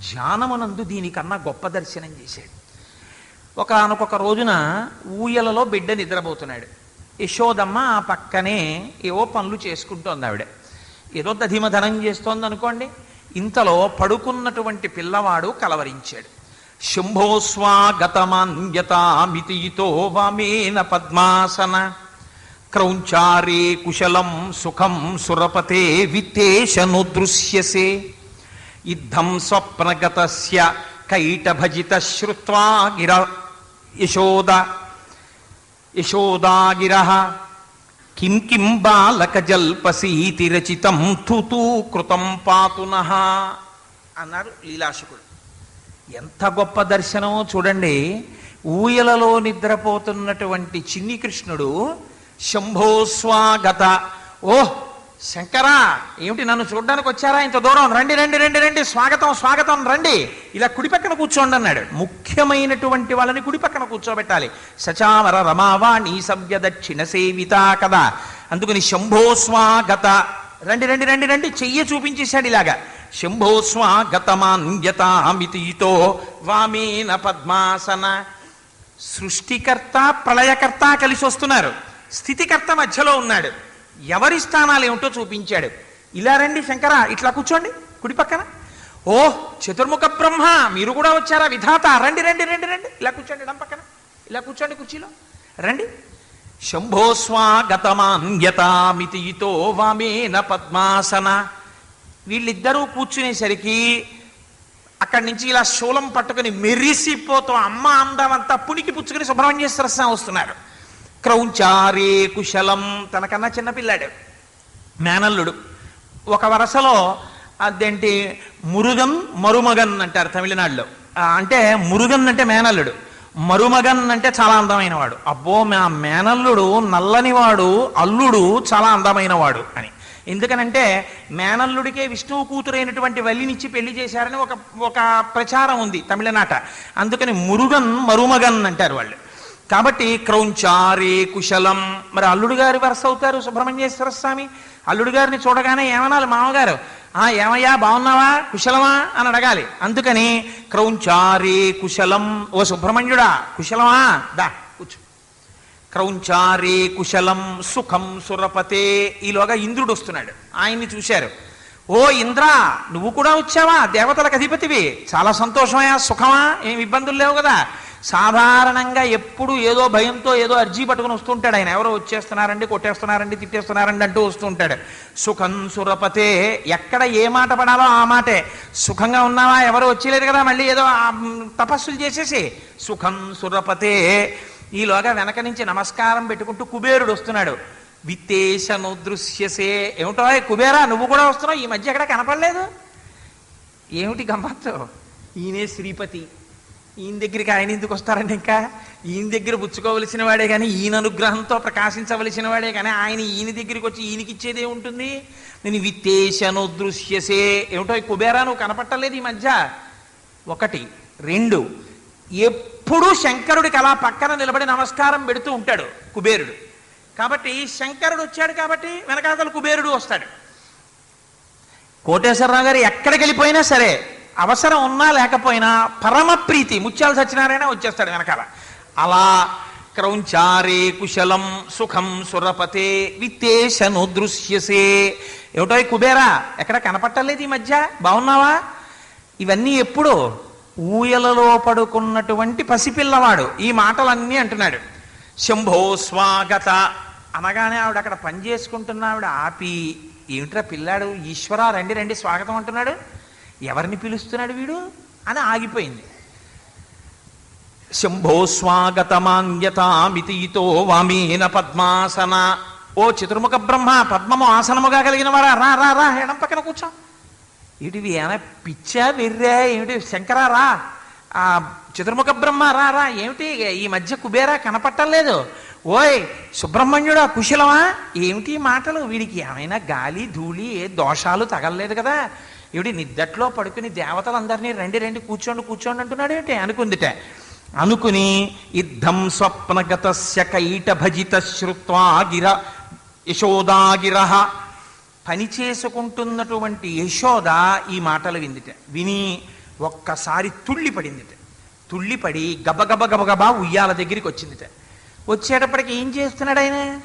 ధ్యానమునందు దీనికన్నా గొప్ప దర్శనం చేశాడు. ఒకనొక రోజున ఊయలలో బిడ్డ నిద్రపోతున్నాడు. యశోదమ్మ ఆ పక్కనే ఏవో పనులు చేసుకుంటోంది ఆవిడ. ఏదో దధిమధనం చేస్తోంది అనుకోండి ఇంతలో పడుకున్నటువంటి పిల్లవాడు కలవరించాడు. శంభోస్వాగతమాన్యతామితితో వామేన పద్మాసన. క్రౌంచారే కుశలం సుఖం సురపతే విత్తేశను దృశ్యసే. ఇద్ధం స్వప్నగతస్య కైటభజిత శ్రుత్వా గిర యశోద యశోదాగిర కిం కిం బాలకజల్పసీతి రచితం తుతూ కృతం పాతున అన్నారు లీలాశకుడు. ఎంత గొప్ప దర్శనమో చూడండి. ఊయలలో నిద్రపోతున్నటువంటి చిన్ని కృష్ణుడు శంభో స్వాగత. ఓహ్ శంకరా ఏమిటి నన్ను చూడడానికి వచ్చారా? ఇంత దూరం. రండి రండి రండి రండి. స్వాగతం స్వాగతం. రండి. ఇలా కుడిపక్కన కూర్చోండి అన్నాడు. ముఖ్యమైనటువంటి వాళ్ళని కుడిపక్కన కూర్చోబెట్టాలి. సచామర రమావాణి సవ్య దక్షిణ సేవిత కదా అందుకని శంభో స్వాగత. రండి రండి రండి రండి. చెయ్యి చూపించేశాడు ఇలాగా. శంభో స్వాగతమాన్యతామితితో వామేన పద్మాసన. సృష్టికర్త ప్రళయకర్త కలిసి వస్తున్నారు. స్థితికర్త మధ్యలో ఉన్నాడు. ఎవరి స్థానాలు ఏమిటో చూపించాడు. ఇలా రండి శంకర ఇట్లా కూర్చోండి కుడి పక్కన. ఓ చతుర్ముఖ బ్రహ్మ మీరు కూడా వచ్చారా విధాత? రండి రండి రండి రండి. ఇలా కూర్చోండి ఇడం పక్కన. ఇలా కూర్చోండి కుర్చీలో. రండి. శంభో స్వాగతమాన్యతామితితో వామేన పద్మాసన. వీళ్ళిద్దరూ కూర్చునేసరికి అక్కడి నుంచి ఇలా శూలం పట్టుకుని మెరిసిపోతూ అమ్మ అందమంతా పునికి పుచ్చుకుని సుబ్రహ్మణ్యేశ్వర స్వామి వస్తున్నారు. క్రౌంచారే కుశలం తనకన్నా చిన్నపిల్లాడు మేనల్లుడు. ఒక వరసలో అదేంటి మురుగన్ మరుమగన్ అంటారు తమిళనాడులో. అంటే మురుగన్ అంటే మేనల్లుడు. మరుమగన్ అంటే చాలా అందమైన వాడు అబ్బో మా మేనల్లుడు నల్లనివాడు అల్లుడు చాలా అందమైన వాడు అని. ఎందుకనంటే మేనల్లుడికే విష్ణువు కూతురైనటువంటి వల్లినిచ్చి పెళ్ళి చేశారని ఒక ఒక ప్రచారం ఉంది తమిళనాట. అందుకని మురుగన్ మరుమగన్ అంటారు వాళ్ళు. కాబట్టి క్రౌంచారే కుశలం. మరి అల్లుడు గారి వరస అవుతారు సుబ్రహ్మణ్యేశ్వర స్వామి. అల్లుడు గారిని చూడగానే ఏమనాలి మామగారు? ఆ ఏమయ్యా బాగున్నావా? కుశలమా? అని అడగాలి. అందుకని క్రౌంచారే కుశలం. ఓ సుబ్రహ్మణ్యుడా కుశలమా? దా కూర్చో. క్రౌంచారే కుశలం సుఖం సురపతే. ఈలోగా ఇంద్రుడు వస్తున్నాడు. ఆయన్ని చూశారు. ఓ ఇంద్ర నువ్వు కూడా వచ్చావా? దేవతలకు అధిపతివి. చాలా సంతోషమయా సుఖమా? ఏం ఇబ్బందులు లేవు కదా? సాధారణంగా ఎప్పుడు ఏదో భయంతో ఏదో అర్జీ పట్టుకుని వస్తుంటాడు ఆయన. ఎవరో వచ్చేస్తున్నారండి కొట్టేస్తున్నారండి తిట్టేస్తున్నారండి అంటూ వస్తుంటాడు. సుఖం సురపతే. ఎక్కడ ఏ మాట పడాలో ఆ మాటే. సుఖంగా ఉన్నావా? ఎవరు వచ్చేలేదు కదా మళ్ళీ ఏదో తపస్సులు చేసేసి. సుఖం సురపతే. ఈలోగా వెనక నుంచి నమస్కారం పెట్టుకుంటూ కుబేరుడు వస్తున్నాడు. విత్తేశను దృశ్యసే. ఏమిటో కుబేరా నువ్వు కూడా వస్తున్నావు? ఈ మధ్య ఎక్కడ కనపడలేదు? ఏమిటి గమ్మత్తు ఈయనే శ్రీపతి. ఈయన దగ్గరికి ఆయన ఎందుకు వస్తారండి ఇంకా? ఈయన దగ్గర పుచ్చుకోవలసిన వాడే కానీ ఈయన అనుగ్రహంతో ప్రకాశించవలసిన వాడే కానీ ఆయన ఈయన దగ్గరికి వచ్చి ఈయనకి ఉంటుంది? నేను విత్తేశను దృశ్యసే. ఏమిటో ఈ కుబేరా నువ్వు కనపట్టలేదు ఈ మధ్య. ఒకటి. రెండు. ఎప్పుడూ శంకరుడికి అలా పక్కన నిలబడి నమస్కారం పెడుతూ ఉంటాడు కుబేరుడు. కాబట్టి శంకరుడు వచ్చాడు కాబట్టి వెనకాతల కుబేరుడు వస్తాడు. కోటేశ్వరరావు గారు ఎక్కడికి వెళ్ళిపోయినా సరే అవసరం ఉన్నా లేకపోయినా పరమప్రీతి ముత్యాలు సత్యనారాయణ వచ్చేస్తాడు వెనకాల. అలా క్రౌంచారే కుశలం సుఖం సురపతే విత్తేశను దృశ్యసే. ఏమిటో కుబేరా ఎక్కడ కనపట్టలేదు ఈ మధ్య? బాగున్నావా? ఇవన్నీ ఎప్పుడు ఊయలలో పడుకున్నటువంటి పసిపిల్లవాడు. ఈ మాటలన్నీ అంటున్నాడు. శంభో స్వాగత. అనగానే ఆవిడ అక్కడ పనిచేసుకుంటున్న ఆవిడ ఆపి ఏమిట్రా పిల్లాడు? ఈశ్వర రండి రండి స్వాగతం అంటున్నాడు. ఎవరిని పిలుస్తున్నాడు వీడు? అని ఆగిపోయింది. శంభో స్వాగతమాన్యతామితితో వామేన పద్మాసన. ఓ చతుర్ముఖ బ్రహ్మ పద్మము ఆసనముగా కలిగిన వారా రా రా రా ఎడం పక్కన కూర్చో. ఇటువి ఏమైనా పిచ్చా వెర్రా ఏమిటి? శంకరా రా. ఆ చతుర్ముఖ బ్రహ్మ రా రా ఏమిటి? ఈ మధ్య కుబేరా కనపట్టలేదు ఓయ్ సుబ్రహ్మణ్యుడా కుశలమా? ఏమిటి మాటలు? వీడికి ఏమైనా గాలి ధూళి ఏ దోషాలు తగలలేదు కదా. ఇవిడి నిద్దట్లో పడుకుని దేవతలందరినీ రండి రండి కూర్చోండి కూర్చోండి అంటున్నాడు ఏంటి? అనుకుందిట. అనుకుని ఇద్దం స్వప్నగతస్య కైట భజిత శ్రుత్వా గిర యశోదాగిర. పని చేసుకుంటున్నటువంటి యశోద ఈ మాటలు విందిట. విని ఒక్కసారి తుళ్ళిపడిందిట. తుళ్ళిపడి గబగబ గబగబా ఉయ్యాల దగ్గరికి వచ్చిందిట. వచ్చేటప్పటికి ఏం చేస్తున్నాడు ఆయన?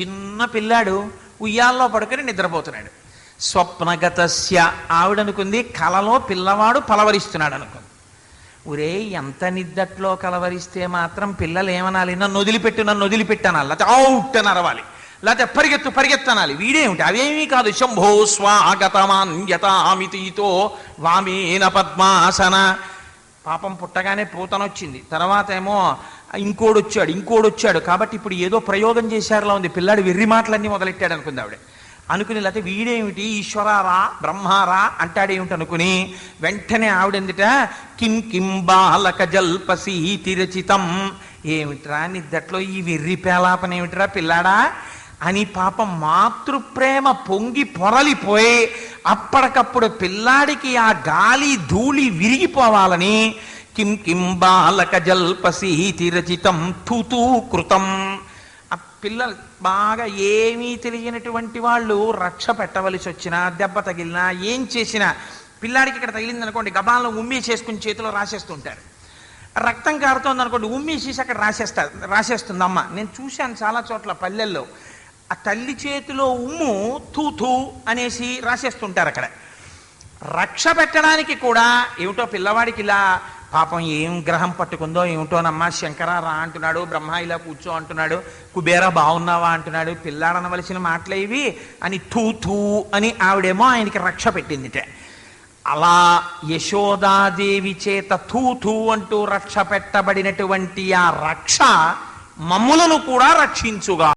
చిన్న పిల్లాడు ఉయ్యాల్లో పడుకొని నిద్రపోతున్నాడు. స్వప్నగతస్య ఆవిడనుకుంది కలలో పిల్లవాడు పలవరిస్తున్నాడు అనుకుంది ఒరే ఎంత నిద్దట్లో కలవరిస్తే మాత్రం పిల్లలు ఏమనాలి నన్ను వదిలిపెట్టు నన్ను వదిలిపెట్టనాలి. లేకపోతే అవుట్ అని అరవాలి. లేకపోతే పరిగెత్తు పరిగెత్తనాలి. వీడేమిటి? అవేమీ కాదు. శంభో స్వాగతమాన్యతామితితో వామేన పద్మాసన. పాపం పుట్టగానే పూతనొచ్చింది. తర్వాత ఏమో ఇంకోడొచ్చాడు ఇంకోడొచ్చాడు. కాబట్టి ఇప్పుడు ఏదో ప్రయోగం చేశారులా ఉంది. పిల్లాడు వెర్రి మాటలన్నీ మొదలెట్టాడు అనుకుంది ఆవిడ. అనుకుని లేకపోతే వీడేమిటి? ఈశ్వరారా బ్రహ్మారా అంటాడేమిటి అనుకుని వెంటనే ఆవిడెందుట? కిం కిం బాలక జల్పసీతి రచితం. ఏమిట్రా నిద్దట్లో ఈ వెర్రి పేలాపన ఏమిట్రా పిల్లాడా? అని పాపం మాతృప్రేమ పొంగి పొరలిపోయి అప్పటికప్పుడు పిల్లాడికి ఆ గాలి ధూళి విరిగిపోవాలని కిం కిం బాలక జల్పసీతి రచితం తుతూ కృతం. పిల్లలు బాగా ఏమీ తెలియనటువంటి వాళ్ళు రక్ష పెట్టవలసి వచ్చినా దెబ్బ తగిలినా ఏం చేసినా పిల్లాడికి ఇక్కడ తగిలింది అనుకోండి గబాలను ఉమ్మి చేసుకుని చేతిలో రాసేస్తుంటారు. రక్తం కారుతోంది అనుకోండి చేసి అక్కడ రాసేస్తారు రాసేస్తుంది అమ్మ నేను చూశాను చాలా చోట్ల పల్లెల్లో. ఆ తల్లి చేతిలో ఉమ్ము తూ తూ అనేసి రాసేస్తుంటారు అక్కడ. రక్ష పెట్టడానికి కూడా ఏమిటో పిల్లవాడికి ఇలా పాపం ఏం గ్రహం పట్టుకుందో ఏమిటోనమ్మా శంకర రా అంటున్నాడు బ్రహ్మ ఇలా కూర్చో అంటున్నాడు కుబేర బాగున్నావా అంటున్నాడు పిల్లాడనవలసిన మాటలే ఇవి అని తూ తూ అని ఆవిడేమో ఆయనకి రక్ష పెట్టిందిట. అలా యశోదాదేవి చేత తూ తూ అంటూ రక్ష పెట్టబడినటువంటి ఆ రక్ష మమ్ములను కూడా రక్షించుగా.